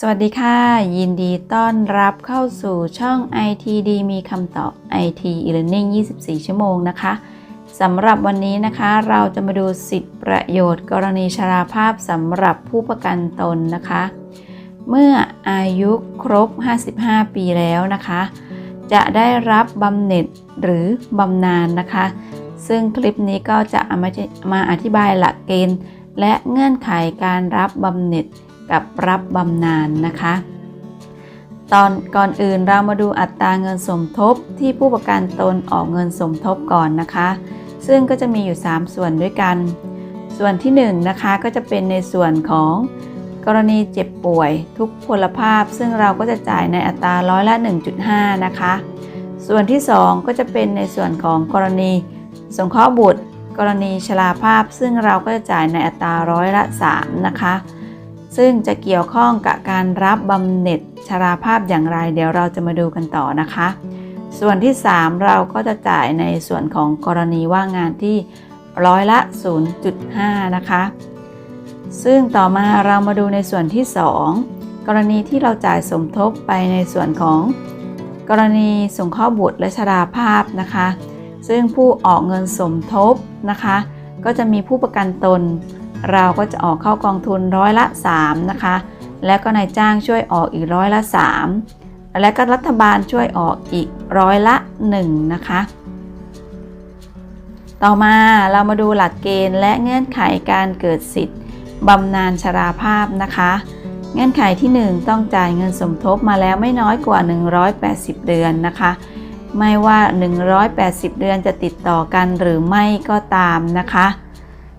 สวัสดีค่ะ ยินดีต้อนรับเข้าสู่ช่อง ITD มีคำตอบ IT e-learning 24 ชั่วโมงนะคะสำหรับวันนี้นะคะเราจะมาดูสิทธิประโยชน์ กรณีชราภาพสำหรับผู้ประกันตนนะคะ เมื่ออายุครบ 55 ปีแล้วนะคะ จะได้รับบำเหน็จหรือบำนาญนะคะ ซึ่งคลิปนี้ก็จะมามาอธิบายหลักเกณฑ์ และเงื่อนไขการรับบำเหน็จ กับรับบำนาญนะคะ ตอนก่อนอื่นเรามาดูอัตราเงินสมทบที่ผู้ประกันตนออกเงินสมทบก่อนนะคะ ซึ่งก็จะมีอยู่ 3 ส่วนด้วยกัน ส่วนที่1นนะคะก็จะเป็นในส่วนของกรณีเจ็บป่วยทุกพลภาพ ซึ่งเราก็จะจ่ายในอัตราร้อยละ 1.5 นะคะ ส่วนที่ 2 ก็จะเป็นในส่วนของกรณีสงเคราะห์บุตร กรณีชราภาพ ซึ่งเราก็จะจ่ายในอัตราร้อยละ 3 นะคะ ซึ่งจะเกี่ยวข้องกับการรับบำเหน็จชราภาพอย่างไร เดี๋ยวเราจะมาดูกันต่อนะคะ ส่วนที่ 3 เราก็จะจ่ายในส่วนของกรณีว่างงานที่ร้อยละ 0.5 นะคะ ซึ่งต่อมาเรามาดูในส่วนที่ 2 กรณีที่เราจ่ายสมทบไปในส่วนของ กรณีสงเคราะห์บุตรและชราภาพนะคะ ซึ่งผู้ออกเงินสมทบนะคะ ก็จะมีผู้ประกันตน เราก็จะออกเข้ากองทุนร้อยละ 3 นะคะ และก็นายจ้างช่วยออกอีกร้อยละ 3 และก็รัฐบาลช่วยออกอีกร้อยละ 1 นะคะ ต่อมาเรามาดูหลักเกณฑ์และเงื่อนไขการเกิดสิทธิ์บำนาญชราภาพนะคะ เงื่อนไขที่ 1 ต้องจ่ายเงินสมทบมาแล้วไม่น้อยกว่า 180 เดือนนะคะ ไม่ว่า 180 เดือนจะติดต่อกันหรือไม่ก็ตามนะคะ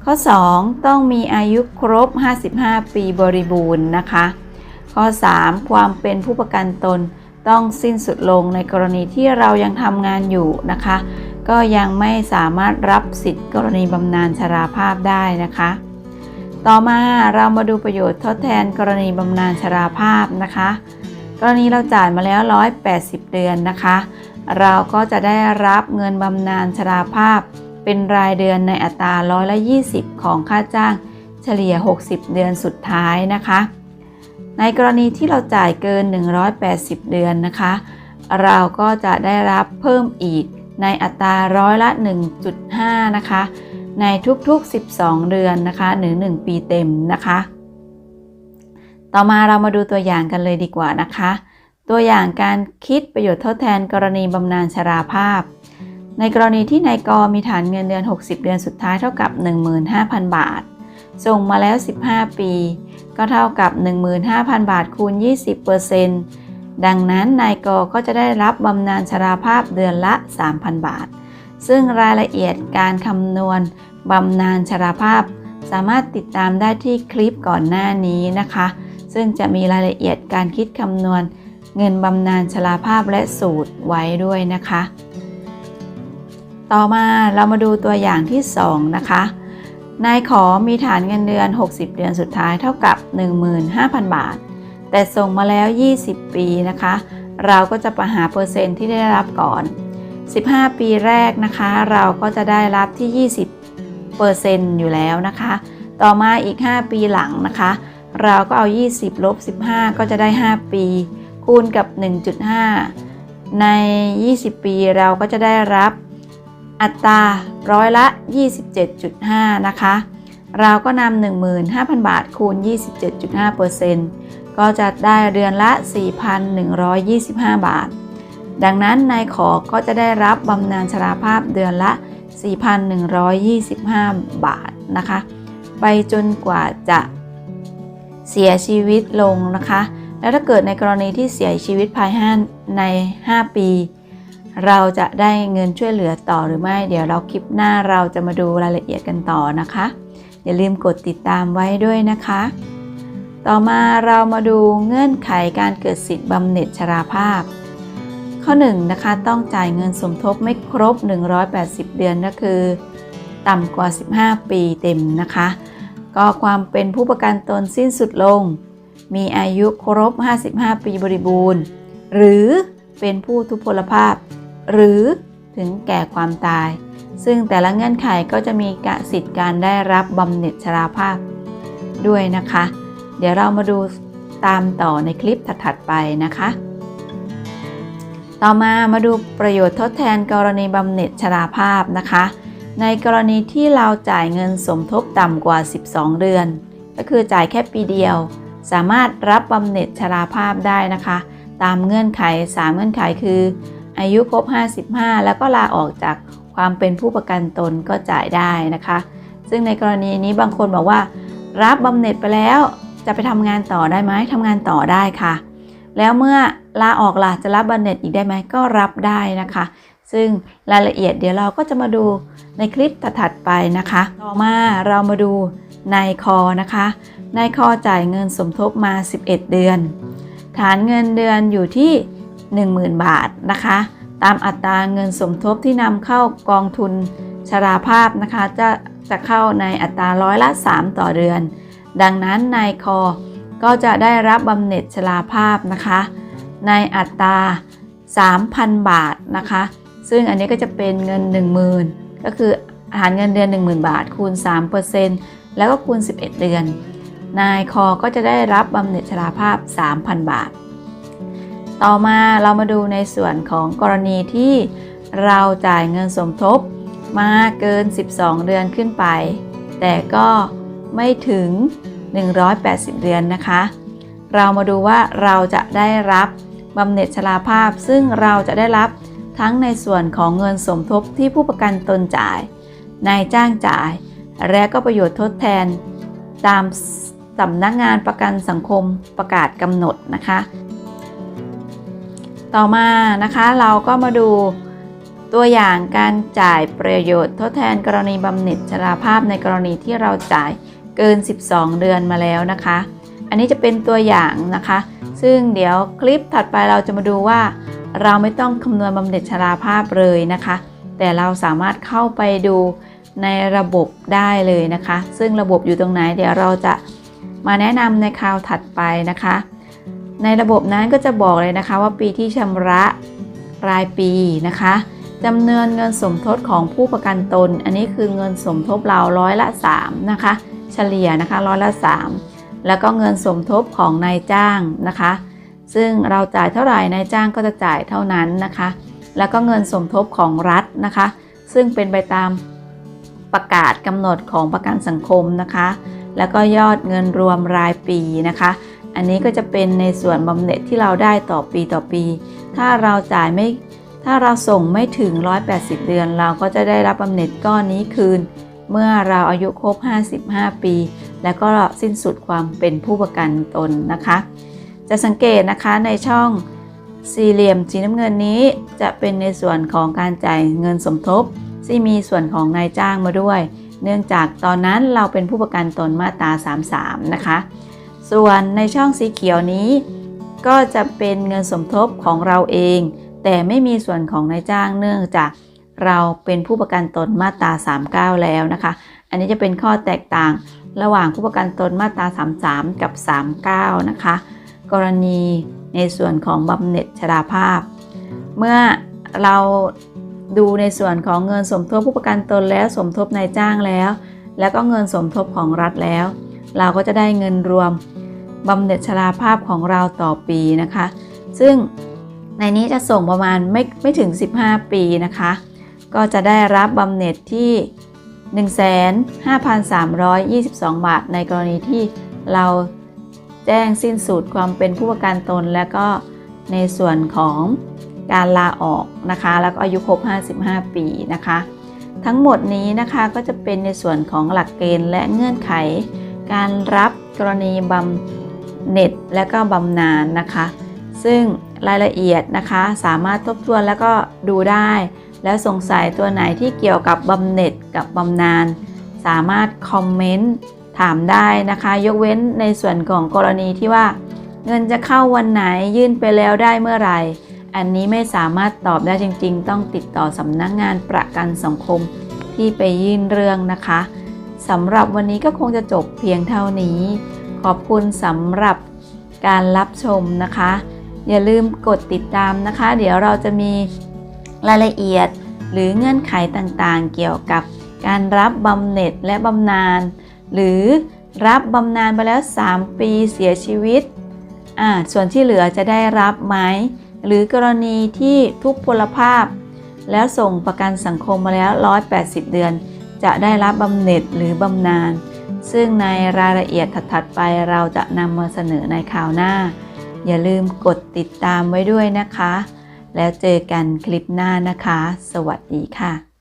ข้อ 2 ต้องมีอายุครบ 55 ปีบริบูรณ์นะคะ ข้อ 3 ความเป็นผู้ประกันตนต้องสิ้นสุดลงในกรณีที่เรายังทำงานอยู่นะคะ ก็ยังไม่สามารถรับสิทธิ์กรณีบำนาญชราภาพได้นะคะ ต่อมาเรามาดูประโยชน์ทดแทนกรณีบำนาญชราภาพนะคะ กรณีเราจ่ายมาแล้ว 180 เดือนนะคะ เราก็จะได้รับเงินบำนาญชราภาพ เป็นรายเดือนในอัตราร้อยละ 20 ของค่าจ้างเฉลี่ย 60 เดือนสุดท้ายนะคะ ในกรณีที่เราจ่ายเกิน 180 เดือนนะคะ เราก็จะได้รับเพิ่มอีกในอัตราร้อยละ 1.5 นะคะ ในทุกๆ 12 เดือนนะคะหรือ 1 ปีเต็มนะคะ ต่อมาเรามาดูตัวอย่างกันเลยดีกว่านะคะ ตัวอย่างการคิดประโยชน์ทดแทนกรณีบำนาญชราภาพ ในกรณีที่นายกมีฐานเงินเดือน 60 เดือนสุดท้ายเท่ากับ 15,000 บาท ส่งมาแล้ว 15 ปี ก็เท่ากับ 15,000 บาทคูณ 20%ดังนั้นนายกก็จะได้รับบำนาญชราภาพเดือนละ 3,000 บาท ซึ่งรายละเอียดการคำนวณบำนาญชราภาพ สามารถติดตามได้ที่คลิปก่อนหน้านี้นะคะ ซึ่งจะมีรายละเอียดการคิดคำนวณ เงินบำนาญชราภาพและสูตรไว้ด้วยนะคะ ต่อมาเรามาดูตัวอย่างที่ 2 นะคะ นายขอมีฐานเงินเดือน 60 เดือนสุดท้ายเท่ากับ 15,000 บาท แต่ส่งมาแล้ว 20 ปีนะคะ เราก็จะประหาเปอร์เซ็นต์ที่ได้รับก่อน 15 ปีแรกนะคะ เราก็จะได้รับที่ 20เปอร์เซ็นต์อยู่แล้วนะคะ ต่อมาอีก 5 ปีหลังนะคะ เราก็เอา 20ลบ15 ก็จะได้ 5 ปี คูณกับ 1.5 ใน 20 ปีเราก็จะได้รับ อัตราร้อยละ 27.5 นะคะ เราก็นำ15,000 บาทคูณ 27.5%ก็จะได้เดือนละ 4,125 บาท ดังนั้นนายขอก็จะได้รับบำนาญชราภาพเดือนละ 4,125 บาทนะคะ ไปจนกว่าจะเสียชีวิตลงนะคะ แล้วถ้าเกิดในกรณีที่เสียชีวิตภายใน 5 ปี เราจะได้เงินช่วยเหลือต่อหรือไม่ เดี๋ยวเราคลิปหน้าเราจะมาดูรายละเอียดกันต่อนะคะ อย่าลืมกดติดตามไว้ด้วยนะคะ ต่อมาเรามาดูเงื่อนไขการเกิดสิทธิ์บำเหน็จชราภาพ ข้อ1นนะคะต้องจ่ายเงินสมทบไม่ครบ 180 เดือนก็คือ ต่ำกว่า 15 ปีเต็มนะคะ ก็ความเป็นผู้ประกันตนสิ้นสุดลง มีอายุครบ 55 ปีบริบูรณ์ หรือเป็นผู้ทุพพลภาพ หรือถึงแก่ความตาย ซึ่งแต่ละเงื่อนไขก็จะมีกสิทธิ์การได้รับบำเหน็จชราภาพด้วยนะคะ เดี๋ยวเรามาดูตามต่อในคลิปถัดๆไปนะคะ ต่อมามาดูประโยชน์ทดแทนกรณีบำเหน็จชราภาพนะคะ ในกรณีที่เราจ่ายเงินสมทบต่ำกว่า 12 เดือน ก็คือจ่ายแค่ปีเดียว สามารถรับบำเหน็จชราภาพได้นะคะ ตามเงื่อนไข 3 เงื่อนไขคือ อายุครบ 55 แล้วก็ลาออกจากความเป็นผู้ประกันตนก็จ่ายได้นะคะ ซึ่งในกรณีนี้บางคนบอกว่า รับบำเหน็จไปแล้วจะไปทำงานต่อได้ไหมทำงานต่อได้ค่ะ แล้วเมื่อลาออกล่ะจะรับบำเหน็จอีกได้ไหมก็รับได้นะคะ ซึ่งรายละเอียดเดี๋ยวเราก็จะมาดูในคลิปถัดๆไปนะคะ ต่อมาเรามาดูนายคอนะคะนายคอจ่ายเงินสมทบมา 11 เดือน ฐานเงินเดือนอยู่ที่ 10,000 บาทนะคะ ตามอัตราเงินสมทบที่นำเข้ากองทุนชราภาพนะคะ จะจะเข้าในอัตราร้อยละ 3 ต่อเดือน ดังนั้นนายคอก็จะได้รับบำเหน็จชราภาพนะคะ ในอัตรา 3,000 บาทนะคะ ซึ่งอันนี้ก็จะเป็นเงิน 10,000 ก็คืออาหารเงินเดือน 10,000 บาท คูณ 3%แล้วก็คูณ 11 เดือน นายคอก็จะได้รับบำเหน็จชราภาพ 3,000 บาท ต่อมาเรามาดูในส่วนของกรณีที่เราจ่ายเงินสมทบมาเกิน 12 เดือนขึ้นไป แต่ก็ไม่ถึง 180 เดือนนะคะ เรามาดูว่าเราจะได้รับบำเหน็จชราภาพ ซึ่งเราจะได้รับทั้งในส่วนของเงินสมทบที่ผู้ประกันตนจ่าย นายจ้างจ่าย และก็ประโยชน์ทดแทน ตามสำนักงานประกันสังคมประกาศกำหนดนะคะ ต่อมานะคะเราก็มาดูตัวอย่างการจ่ายประโยชน์ ทดแทนกรณีบำเหน็จชราภาพในกรณีที่เราจ่ายเกิน 12 เดือนมาแล้วนะคะ อันนี้จะเป็นตัวอย่างนะคะ ซึ่งเดี๋ยวคลิปถัดไปเราจะมาดูว่า เราไม่ต้องคำนวณบำเหน็จชราภาพเลยนะคะ แต่เราสามารถเข้าไปดูในระบบได้เลยนะคะ ซึ่งระบบอยู่ตรงไหนเดี๋ยวเราจะมาแนะนำในคราวถัดไปนะคะ ในระบบนั้นก็จะบอกเลยนะคะว่าปีที่ชำระรายปีนะคะจำเนวนเงินสมทบของผู้ประกันตน อันนี้คือเงินสมทบเราร้อยละ3นะคะ เฉลี่ยนะคะร้อยละ 3 แล้วก็เงินสมทบของนายจ้างนะคะ ซึ่งเราจ่ายเท่าไหร่นายจ้างก็จะจ่ายเท่านั้นนะคะ แล้วก็เงินสมทบของรัฐนะคะ ซึ่งเป็นไปตามประกาศกำหนดของประกันสังคมนะคะ แล้วก็ยอดเงินรวมรายปีนะคะ อันนี้ก็จะเป็นในส่วนบำเหน็จที่เราได้ต่อปีต่อปี ถ้าเราจ่ายไม่ถ้าเราส่งไม่ถึง 180 เดือน เราก็จะได้รับบำเหน็จก้อนนี้คืน เมื่อเราอายุครบ 55 ปี แล้วก็สิ้นสุดความเป็นผู้ประกันตนนะคะ จะสังเกตนะคะในช่องสี่เหลี่ยมสีน้ำเงินนี้จะเป็นในส่วนของการจ่ายเงินสมทบที่มีส่วนของนายจ้างมาด้วย เนื่องจากตอนนั้นเราเป็นผู้ประกันตนมาตรา 33 นะคะ ส่วนในช่องสีเขียวนี้ ก็จะเป็นเงินสมทบของเราเอง แต่ไม่มีส่วนของนายจ้างเนื่องจากเราเป็นผู้ประกันตนมาตรา 39 แล้วนะคะ อันนี้จะเป็นข้อแตกต่างระหว่างผู้ประกันตนมาตรา 33 กับ 39 นะคะ กรณีในส่วนของบำเหน็จชราภาพ เมื่อเราดูในส่วนของเงินสมทบผู้ประกันตนแล้วสมทบนายจ้างแล้ว แล้วก็เงินสมทบของรัฐแล้ว เราก็จะได้เงินรวม บำเหน็จชราภาพของเราต่อปีนะคะ ซึ่งในนี้จะส่งประมาณไม่ไม่ถึง 15 ปีนะคะ ก็จะได้รับบำเหน็จที่ 15,322 บาท ในกรณีที่เราแจ้งสิ้นสุดความเป็นผู้ประกันตน และก็ในส่วนของการลาออกนะคะ แล้วก็อายุครบ 55 ปีนะคะ ทั้งหมดนี้นะคะก็จะเป็นในส่วนของหลักเกณฑ์และเงื่อนไข การรับกรณีบำ เน็จและก็บำนาญนะคะ ซึ่งรายละเอียดนะคะสามารถทบทวนแล้วก็ดูได้ แล้วสงสัยตัวไหนที่เกี่ยวกับบำเหน็จกับบำนาญสามารถคอมเมนต์ถามได้นะคะ ยกเว้นในส่วนของกรณีที่ว่า เงินจะเข้าวันไหนยื่นไปแล้วได้เมื่อไหร่ อันนี้ไม่สามารถตอบได้จริง ๆ ต้องติดต่อสำนักงงานประกันสังคมที่ไปยื่นเรื่องนะคะสำหรับวันนี้ก็คงจะจบเพียงเท่านี้ ขอบคุณสำหรับการรับชมนะคะ อย่าลืมกดติดตามนะคะ เดี๋ยวเราจะมีรายละเอียดหรือเงื่อนไขต่างๆ เกี่ยวกับการรับบำเหน็จและบำนาญหรือรับบำนาญไปแล้ว 3 ปีเสียชีวิตอ่าส่วนที่เหลือจะได้รับไหมหรือกรณีที่ทุกพลภาพ แล้วส่งประกันสังคมมาแล้ว 180 เดือน จะได้รับบำเหน็จหรือบำนาญ ซึ่งในรายละเอียดถัดๆไปเราจะนำมาเสนอในข่าวหน้า อย่าลืมกดติดตามไว้ด้วยนะคะ แล้วเจอกันคลิปหน้านะคะ สวัสดีค่ะ